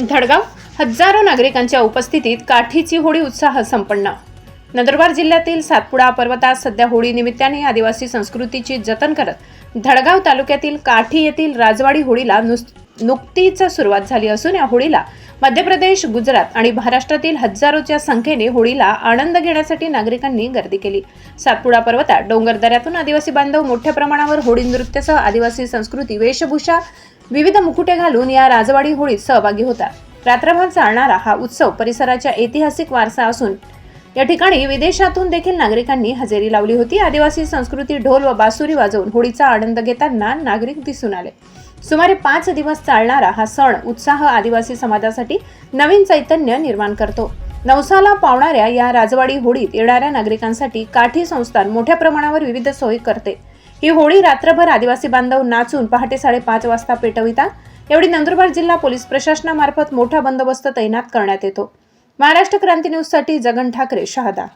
धडगाव हजारो नागरिकांच्या उपस्थितीत काठीची होळी उत्साह संपन्न. नंदुरबार जिल्ह्यातील सातपुडा पर्वतात सध्या होळी निमित्ताने आदिवासी संस्कृतीची जतन करत धडगाव तालुक्यातील काठी येथील राजवाडी होळीला नुस नुकतीच सुरुवात झाली असून या होळीला मध्य प्रदेश गुजरात आणि महाराष्ट्रातील हजारोच्या संख्येने होळीला आनंद घेण्यासाठी नागरिकांनी गर्दी केली. सातपुडा पर्वतात डोंगर दऱ्यातून आदिवासी बांधव मोठ्या प्रमाणावर होळी नृत्यासह आदिवासी संस्कृती वेशभूषा विविध मुकुटे घालून या राजवाडी होळीत सहभागी होतात. रात्रभर चालणारा हा उत्सव परिसराच्या ऐतिहासिक वारसा असून या ठिकाणी विदेशातून देखील नागरिकांनी हजेरी लावली होती. आदिवासी संस्कृती ढोल व बासुरी वाजवून होळीचा आनंद घेताना नागरिक दिसून आले. सुमारे पाच दिवस चालणारा हा सण उत्साह आदिवासी समाजासाठी नवीन चैतन्य निर्माण करतो. नवसाला पावणाऱ्या या राजवाडी होळीत येणाऱ्या नागरिकांसाठी काठी संस्थान मोठ्या प्रमाणावर विविध सोयी करते. ही होळी रात्रभर आदिवासी बांधव नाचून पहाटे साडेपाच वाजता पेटवितात एवढी नंदुरबार जिल्हा पोलीस प्रशासनामार्फत मोठा बंदोबस्त तैनात करण्यात येतो. महाराष्ट्र क्रांती न्यूजसाठी जगन ठाकरे शहादा.